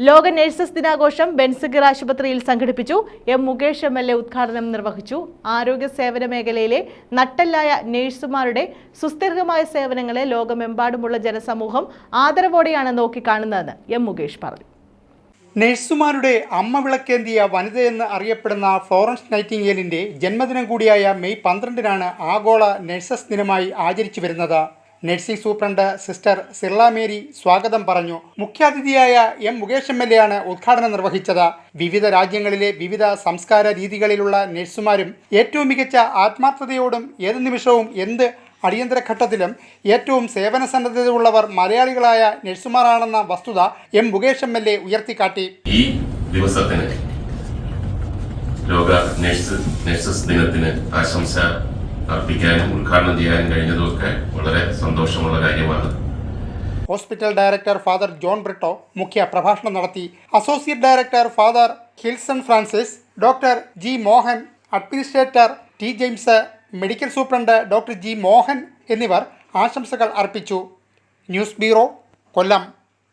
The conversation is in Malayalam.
ലോക നഴ്സസ് ദിനാഘോഷം ബെൻസഗിർ ആശുപത്രിയിൽ സംഘടിപ്പിച്ചു. M Mukesh M L A ഉദ്ഘാടനം നിർവഹിച്ചു. ആരോഗ്യ സേവന മേഖലയിലെ നട്ടല്ലായ നഴ്സുമാരുടെ സുസ്ഥിരമായ സേവനങ്ങളെ ലോകമെമ്പാടുമുള്ള ജനസമൂഹം ആദരവോടെയാണ് നോക്കിക്കാണുന്നതെന്ന് എം മുകേഷ് പറഞ്ഞു. നഴ്സുമാരുടെ അമ്മ വിളക്കേന്തിയ വനിതയെന്ന് അറിയപ്പെടുന്ന ഫ്ലോറൻസ് നൈറ്റിംഗേലിന്റെ ജന്മദിനം കൂടിയായ മെയ് പന്ത്രണ്ടിനാണ് ആഗോള നഴ്സസ് ദിനമായി ആചരിച്ചു വരുന്നത്. Nursing superintendent sister Sirla Mary സ്വാഗതം പറഞ്ഞു. മുഖ്യാതിഥിയായ M Mukesh M L A ആണ് ഉദ്ഘാടനം നിർവഹിച്ചത്. വിവിധ രാജ്യങ്ങളിലെ വിവിധ സംസ്കാര രീതികളിലുള്ള നഴ്സുമാരും ഏറ്റവും മികച്ച ആത്മാർത്ഥതയോടും ഏത് നിമിഷവും എന്ത് അടിയന്തര ഘട്ടത്തിലും ഏറ്റവും സേവന സന്നദ്ധതയുള്ളവർ മലയാളികളായ നഴ്സുമാരാണെന്ന വസ്തുത M Mukesh M L A ഉയർത്തിക്കാട്ടി. ദിവസത്തിന് ലോക നഴ്സ് നഴ്സസ് ദിനത്തിന് ആശംസ അർപ്പിക്കാനും ഉദ്ഘാടനം ചെയ്യാനും കഴിഞ്ഞതുമൊക്കെ വളരെ സന്തോഷമുള്ള കാര്യമാണ്. Hospital director father John Britto മുഖ്യ പ്രഭാഷണം നടത്തി. Associate director father Hilson Francis doctor G Mohan administrator T James medical superintendent doctor G Mohan എന്നിവർ ആശംസകൾ അർപ്പിച്ചു. News bureau Kollam.